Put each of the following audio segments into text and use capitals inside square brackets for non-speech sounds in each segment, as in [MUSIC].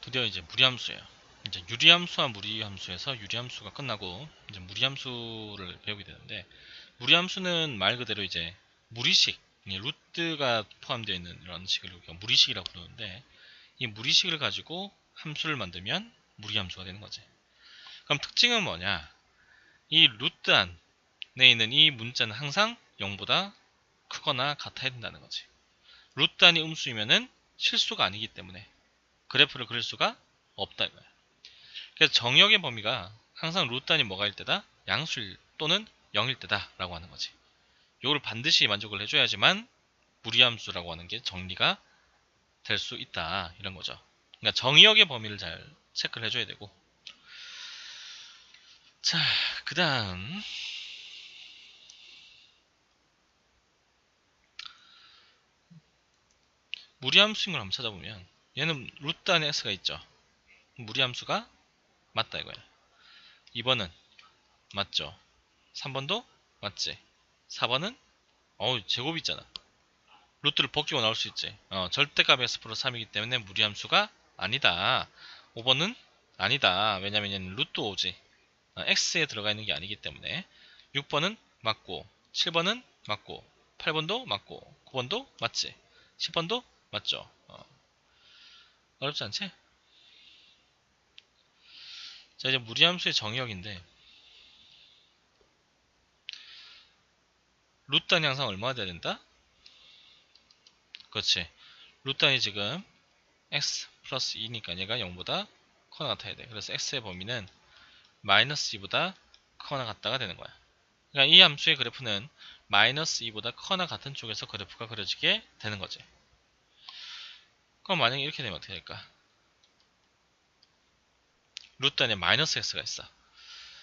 드디어 이제 무리함수예요. 이제 유리함수와 무리함수에서 유리함수가 끝나고 이제 무리함수를 배우게 되는데 무리함수는 말 그대로 이제 무리식, 루트가 포함되어 있는 이런 식을 우리가 무리식이라고 부르는데 이 무리식을 가지고 함수를 만들면 무리함수가 되는 거지. 그럼 특징은 뭐냐? 이 루트 안에 있는 이 문자는 항상 0보다 크거나 같아야 된다는 거지. 루트 안이 음수이면은 실수가 아니기 때문에 그래프를 그릴 수가 없다 이거야. 그래서 정역의 범위가 항상 루트 안이 뭐가일 때다? 양수일 또는 0일 때다 라고 하는 거지. 이걸 반드시 만족을 해줘야지만 무리함수라고 하는 게 정리가 될 수 있다 이런 거죠. 그러니까 정의역의 범위를 잘 체크를 해줘야 되고 자, 그 다음 무리함수인 걸 한번 찾아보면 얘는 루트 안에 x가 있죠. 무리함수가 맞다 이거야. 2번은 맞죠. 3번도 맞지. 4번은 어우 제곱이 있잖아. 루트를 벗기고 나올 수 있지. 어, 절대값이 s 플러스 3이기 때문에 무리함수가 아니다. 5번은 아니다. 왜냐면 얘는 루트 5지. 어, x에 들어가 있는 게 아니기 때문에 6번은 맞고 7번은 맞고 8번도 맞고 9번도 맞지. 10번도 맞죠. 어. 어렵지 않지? 자 이제 무리함수의 정의역인데 루트 단위 항상 얼마가 돼야 된다? 그렇지 루트 단위 지금 x 플러스 2니까 얘가 0보다 커나 같아야 돼 그래서 x의 범위는 마이너스 2보다 커나 같다가 되는 거야 그러니까 이 함수의 그래프는 마이너스 2보다 커나 같은 쪽에서 그래프가 그려지게 되는 거지 그럼 만약에 이렇게 되면 어떻게 될까 루트 안에 마이너스 x가 있어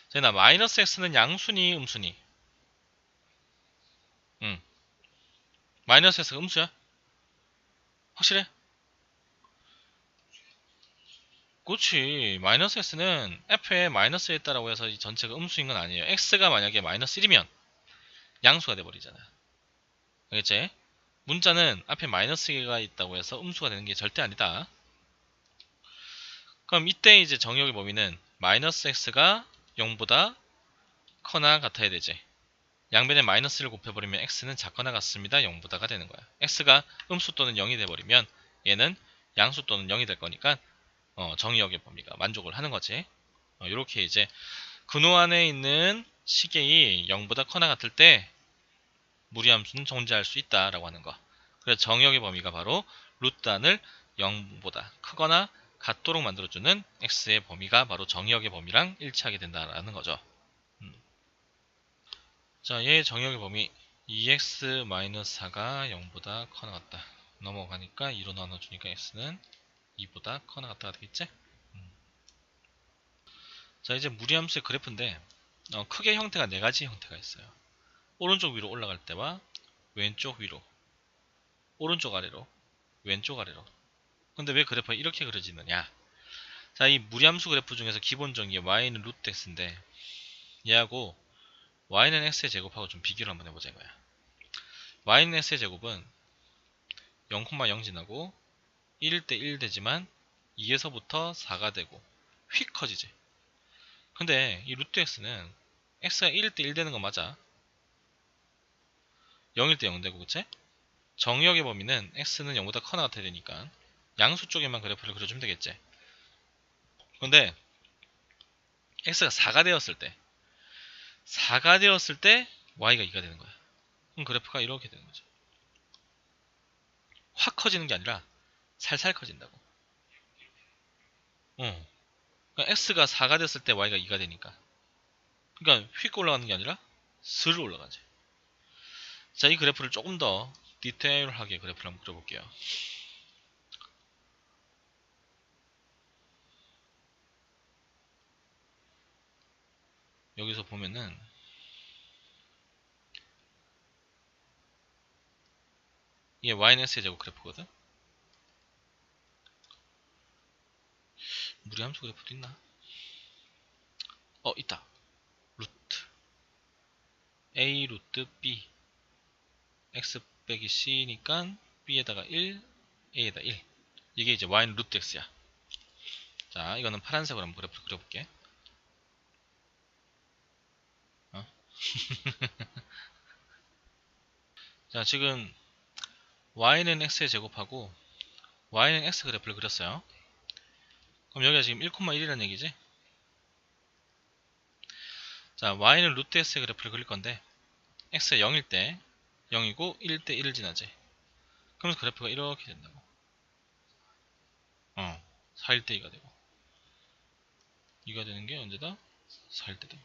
자, 마이너스 x는 양순이 음순이 응. 마이너스 x가 음수야? 확실해? 그렇지 마이너스 x는 f에 마이너스 1다라고 해서 이 전체가 음수인 건 아니에요 x가 만약에 마이너스 1이면 양수가 돼버리잖아 알겠지? 문자는 앞에 마이너스가 있다고 해서 음수가 되는 게 절대 아니다 그럼 이때 이제 정의역의 범위는 마이너스 x가 0보다 커나 같아야 되지 양변에 마이너스를 곱해버리면 x는 작거나 같습니다. 0보다가 되는 거야. x가 음수 또는 0이 돼버리면 얘는 양수 또는 0이 될 거니까 어, 정의역의 범위가 만족을 하는 거지. 어, 이렇게 이제 근호 안에 있는 시계이 0보다 커나 같을 때 무리함수는 존재할 수 있다라고 하는 거. 그래서 정의역의 범위가 바로 루트 안을 0보다 크거나 같도록 만들어주는 x의 범위가 바로 정의역의 범위랑 일치하게 된다라는 거죠. 자, 얘 정역의 범위 2x-4가 0보다 커나 같다. 넘어가니까 2로 나눠주니까 x는 2보다 커나 같다가 되겠지? 음. 자, 이제 무리함수의 그래프인데 어, 크게 형태가 네 가지 형태가 있어요. 오른쪽 위로 올라갈 때와 왼쪽 위로, 오른쪽 아래로, 왼쪽 아래로. 근데 왜 그래프가 이렇게 그려지느냐? 자, 이 무리함수 그래프 중에서 기본적인 게 y는 루트 x인데 얘하고 y는 x의 제곱하고 좀 비교를 한번 해보자 이거야. y는 x의 제곱은 0,0 지나고 1일 때1 되지만 2에서부터 4가 되고 휙 커지지. 근데 이 루트 x는 x가 1일 때1 되는 거 맞아. 0일 때 0 되고 그치? 정의역의 범위는 x는 0보다 커나 같아야 되니까 양수 쪽에만 그래프를 그려주면 되겠지. 근데 x가 4가 되었을 때 4가 되었을 때 y가 2가 되는 거야. 그럼 그래프가 이렇게 되는 거죠. 확 커지는 게 아니라 살살 커진다고. 어. 그러니까 x가 4가 됐을 때 y가 2가 되니까. 그러니까 휙 올라가는 게 아니라 슬 올라가지. 자, 이 그래프를 조금 더 디테일하게 그래프를 한번 그려볼게요. 여기서 보면은 이게 y는 제곱 그래프거든 무리함수 그래프도 있나? 어 있다 루트 a 루트 b x 빼기 c니까 b에다가 1 a에다 1 이게 이제 y는 루트 x야 자, 이거는 파란색으로 한번 그래프를 그려볼게. 어? [LAUGHS] 자, 지금 y는 x의 제곱하고 y는 x 그래프를 그렸어요. 그럼 여기가 지금 1,1이라는 얘기지? 자, y는 루트 x의 그래프를 그릴 건데 x가 0일 때 0이고 1일 때 1을 지나지. 그러면서 그래프가 이렇게 된다고. 어, 4일 때 2가 되고. 2가 되는 게 언제다? 4일 때 되고.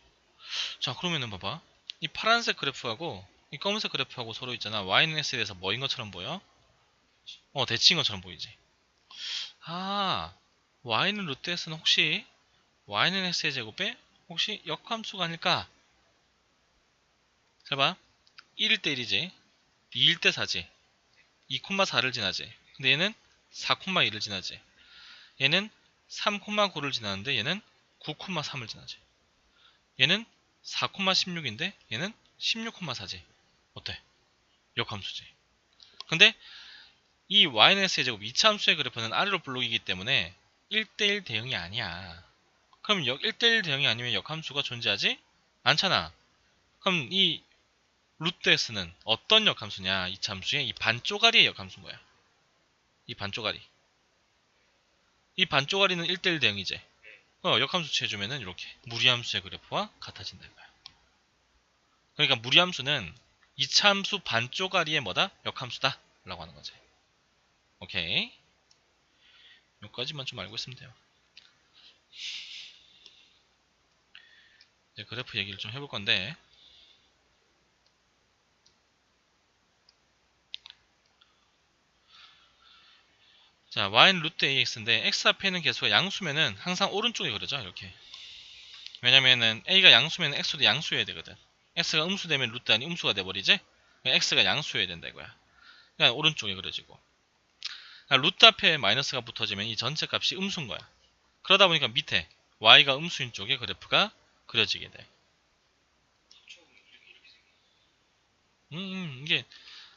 자, 그러면은 봐봐. 이 파란색 그래프하고 이 검은색 그래프하고 서로 있잖아. y는 x에 대해서 뭐인 것처럼 보여? 어, 대칭인 것처럼 보이지. 아, y는 루트 x는 혹시 y는 x의 제곱에 혹시 역함수가 아닐까? 잘 봐. 1일 때 1이지. 2일 때 4지. 2,4를 지나지. 근데 얘는 4,2를 지나지. 얘는 3,9를 지나는데 얘는 9,3을 지나지. 얘는 4,16인데 얘는 16,4지. 어때? 역함수지. 근데 이 yx의 제곱 2차 함수의 그래프는 아래로 블록이기 때문에 1대1 대응이 아니야. 그럼 역 1대1 대응이 아니면 역함수가 존재하지 않잖아. 그럼 이 루트 x는 어떤 역함수냐? 이 함수의 이 반쪼가리의 역함수인 거야. 이 반쪼가리. 이 반쪼가리는 1대1 대응이지. 어, 역함수 취해주면은 이렇게 무리함수의 그래프와 같아진다 이거야. 그러니까 무리함수는 이차함수 반쪼가리의 뭐다? 역함수다 라고 하는 거지. 오케이. 여기까지만 좀 알고 있으면 돼요. 이제 그래프 얘기를 좀 해볼 건데 자, y는 루트 ax인데 x 앞에 있는 개수가 양수면은 항상 오른쪽에 그려져 이렇게. 왜냐면은 a가 양수면 x도 양수여야 되거든. x가 음수되면 루트 아니 음수가 돼버리지? x가 양수여야 된다 이거야. 그러니까 오른쪽에 그려지고. 그러니까 루트 앞에 마이너스가 붙어지면 이 전체 값이 음수인 거야. 그러다 보니까 밑에 y가 음수인 쪽에 그래프가 그려지게 돼. 음, 음, 이게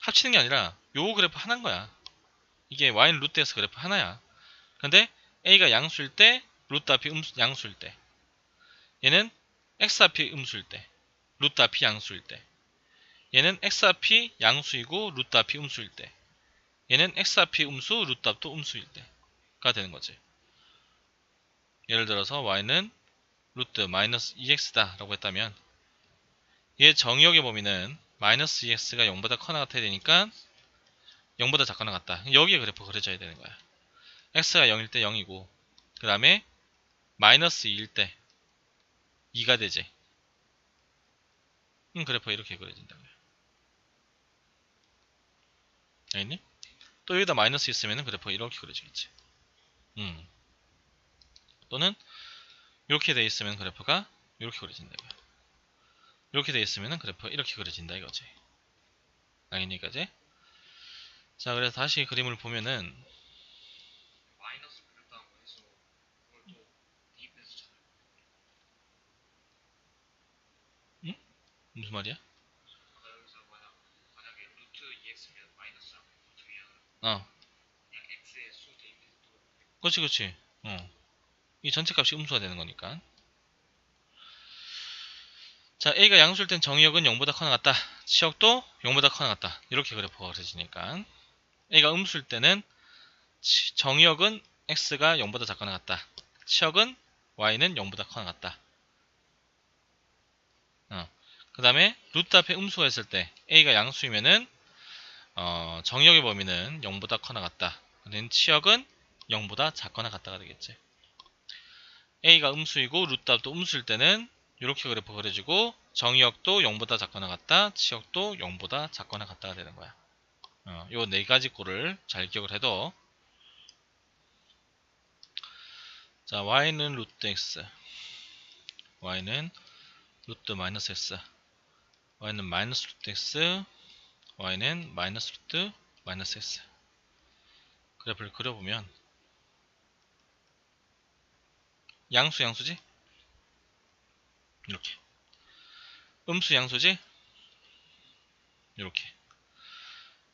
합치는 게 아니라 요 그래프 하나인 거야 이게 y는 루트에서 그래프 하나야. 근데 a가 양수일 때 루트 앞이 음수, 양수일 때 얘는 x 앞이 음수일 때 루트 앞이 양수일 때 얘는 x 앞이 양수이고 루트 앞이 음수일 때 얘는 x 앞이 음수 루트 앞도 음수일 때가 되는 거지. 예를 들어서 y는 루트 마이너스 2x다 라고 했다면 얘 정의역의 범위는 마이너스 2x가 0보다 커나 같아야 되니까 0보다 작거나 같다. 여기에 그래프 그려져야 되는 거야. x가 0일 때 0이고 그 다음에 마이너스 2일 때 2가 되지. 음, 그래프가 이렇게 그려진다고요. 알겠니? 또 여기다 마이너스 있으면 그래프가 이렇게 그려지겠지. 음. 또는 이렇게 돼 있으면 그래프가 이렇게 그려진다고요. 이렇게 돼 있으면 그래프가 이렇게 그려진다 이거지. 알겠니, 까지? 자 그래서 다시 그림을 보면은 찾아요. 무슨 말이야? 아까 여기서 만약 만약에 루트 2x면 마이너스랑 붙으면 어. 그렇지 그렇지 어. 이 전체 값이 음수가 되는 거니까. 자 A가 양수일 땐 정의역은 0보다 커나 같다. 치역도 0보다 커나 같다. 이렇게 그래프가 그려지니까 A가 음수일 때는 치- 정의역은 X가 0보다 작거나 같다 치역은 Y는 0보다 커나 같다 어. 그 다음에 루트 앞에 음수가 있을 때 A가 양수이면은 어, 정의역의 범위는 0보다 커나 같다 그는 치역은 0보다 작거나 같다가 되겠지. A가 음수이고 루트 앞도 음수일 때는 이렇게 그래프 그려지고 정의역도 0보다 작거나 같다, 치역도 0보다 작거나 같다가 되는 거야. 어, 요네 가지 꼴을 잘 기억을 해도 자, y는 루트 x y는 루트 마이너스 x y는 마이너스 루트 x y는 마이너스 루트 마이너스 x 그래프를 그려보면 양수 양수지? 이렇게 음수 양수지? 이렇게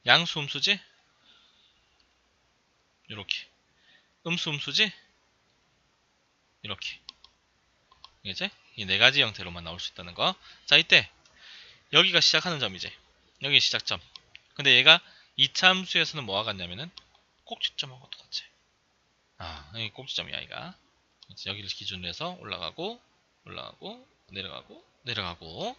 양수 음수지? 이렇게 음수 음수지? 이렇게 이제 이 네 가지 형태로만 나올 수 있다는 거. 자 이때 여기가 시작하는 점이지. 여기 시작점. 근데 얘가 2차 함수에서는 뭐와 같냐면은 꼭지점하고 똑같지. 아 여기 꼭지점이야 얘가. 여기를 기준으로 해서 올라가고 올라가고 내려가고 내려가고